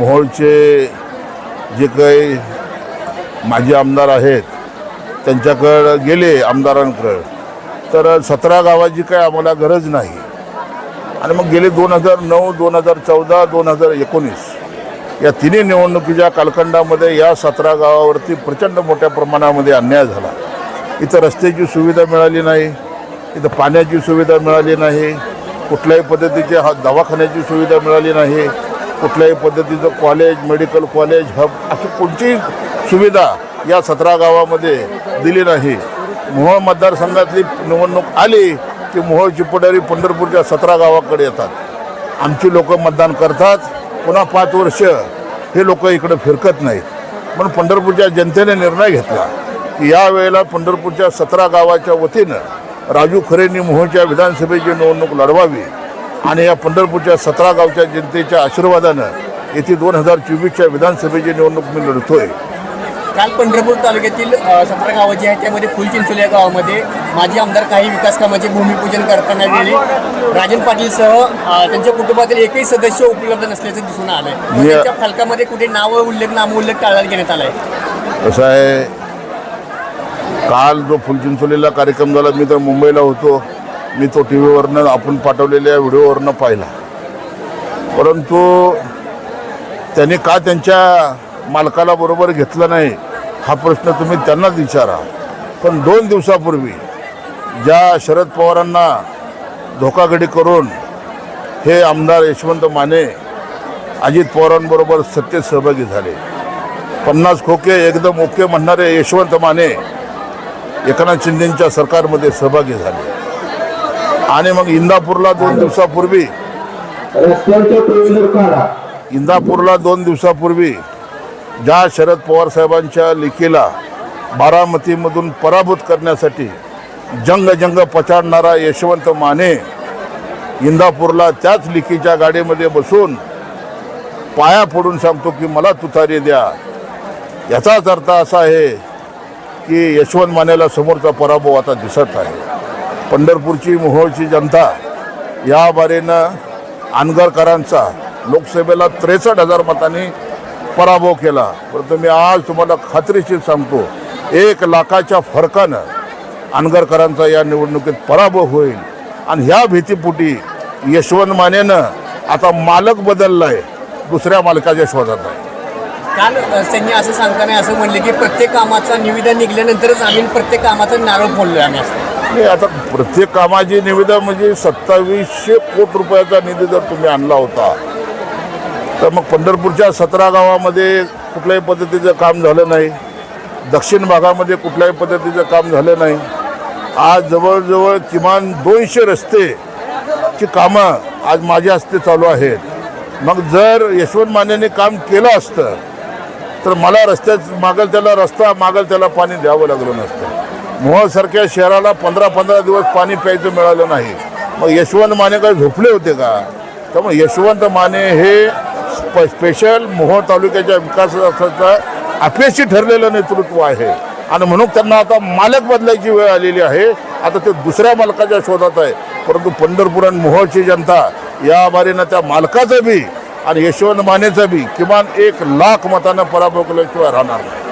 मोहोळचे जे काही माजी आमदार आहेत त्यांच्याकडं गेले आमदारांकडं तर सतरा गावाची काही आम्हाला गरज नाही. आणि मग गेले दोन हजार नऊ दोन हजार चौदा दोन हजार एकोणीस या तिन्ही निवडणुकीच्या कालखंडामध्ये या सतरा गावावरती प्रचंड मोठ्या प्रमाणामध्ये अन्याय झाला. इथं रस्त्याची सुविधा मिळाली नाही इथं पाण्याची सुविधा मिळाली नाही कुठल्याही पद्धतीचे हा दवाखान्याची सुविधा मिळाली नाही कुठल्याही पद्धतीचं कॉलेज मेडिकल कॉलेज हब अशी कोणतीही सुविधा या सतरा गावामध्ये दिली नाही. मोहोळ मतदारसंघातली निवडणूक आली की मोहोळची पुढारी पंढरपूरच्या सतरा गावाकडे येतात. आमची लोक मतदान करतात. पुन्हा पाच वर्ष हे लोक इकडे फिरकत नाहीत. म्हणून पंढरपूरच्या जनतेने निर्णय घेतला की या वेळेला पंढरपूरच्या सतरा गावाच्या वतीनं राजू खरेंनी मोहोळच्या विधानसभेची निवडणूक लढवावी. आणि या पंढरपूरच्या सतरा गावच्या जनतेच्या आशीर्वादानं येथे दोन हजार चोवीसच्या विधानसभेची निवडणूक मी लढतोय. काल पंढरपूर तालुक्यातील सतरा गावं जी आहेत त्यामध्ये फुलचिंचोली या गावामध्ये माजी आमदार काही विकास कामाचे भूमिपूजन करताना वेळी राजन पाटीलसह त्यांच्या कुटुंबातील एकही सदस्य उपलब्ध नसल्याचं दिसून मग या- त्यांच्या फलकामध्ये कुठे नाव उल्लेख नामोल्लेख टाळण्यात घेण्यात आलाय? कसं आहे? काल जो फुलचिंचोलीला कार्यक्रम झाला मी तर मुंबईला होतो. मी तो टी व्हीवरनं आपण पाठवलेल्या व्हिडिओवरनं पाहिला. परंतु त्यांनी का त्यांच्या मालकाला बरोबर घेतलं नाही हा प्रश्न तुम्ही त्यांनाच विचारा. पण दोन दिवसापूर्वी ज्या शरद पवारांना धोकागडी करून हे आमदार यशवंत माने अजित पवारांबरोबर सत्तेत सहभागी झाले. पन्नास खोके एकदम ओके म्हणणारे यशवंत माने एकनाथ शिंदेंच्या सरकारमध्ये सहभागी झाले. आणि मग इंदापूरला दोन दिवसापूर्वी. इंदापूरला दोन दिवसापूर्वी ज्या शरद पवार साहेबांच्या लेखीला बारामतीमधून पराभूत करण्यासाठी जंग जंग पछाडणारा यशवंत माने इंदापूरला त्याच लिखीच्या गाडीमध्ये बसून पाया पडून सांगतो की मला तुतारी द्या. याचाच अर्थ असा आहे की यशवंत मानेला समोरचा पराभव आता दिसत आहे. पंढरपूरची मोहोळची जनता या बारेनं आनगरकरांचा लोकसभेला त्रेसष्ट हजार मतांनी पराभव केला. परंतु मी आज तुम्हाला खात्रीशीर सांगतो एक लाखाच्या फरकानं आनगरकरांचा या निवडणुकीत पराभव होईल. आणि ह्या भीतीपोटी यशवंत मानेनं आता मालक बदलला आहे दुसऱ्या मालकाच्या शोधात आहे. काल त्यांनी असं सांगताना असं म्हणले की प्रत्येक कामाचा निविदा निघाल्यानंतरच आम्ही प्रत्येक कामाचं नारळ फोडलोय आम्ही असं. नाही आता प्रत्येक कामाची निविदा म्हणजे सत्तावीसशे कोटी रुपयाचा निधी जर तुम्ही आणला होता तर मग पंढरपूरच्या सतरा गावामध्ये कुठल्याही पद्धतीचं काम झालं नाही. दक्षिण भागामध्ये कुठल्याही पद्धतीचं काम झालं नाही. आज जवळजवळ किमान दोनशे रस्तेची कामं आज माझ्या हस्ते चालू आहेत. मग जर यशवंत मानेने काम केलं असतं तर मला रस्त्याच मागेल त्याला रस्ता मागेल त्याला पाणी द्यावं लागलं नसतं. मोहसारख्या शहराला पंधरा पंधरा दिवस पाणी प्यायचं मिळालं नाही. मग यशवंत माने काय झोपले होते का? त्यामुळे यशवंत माने हे स्प स्पेशल मोहोळ तालुक्याच्या विकासाचं अपयशी ठरलेलं नेतृत्व आहे. आणि म्हणून त्यांना आता मालक बदलायची वेळ आलेली आहे. आता ते दुसऱ्या मालकाच्या शोधात आहे. परंतु पंढरपूर आणि मोहोळची जनता या बारीनं त्या मालकाचं बी आणि यशवंत मानेचं बी किमान एक लाख मतानं पराभव केल्याशिवाय राहणार नाही.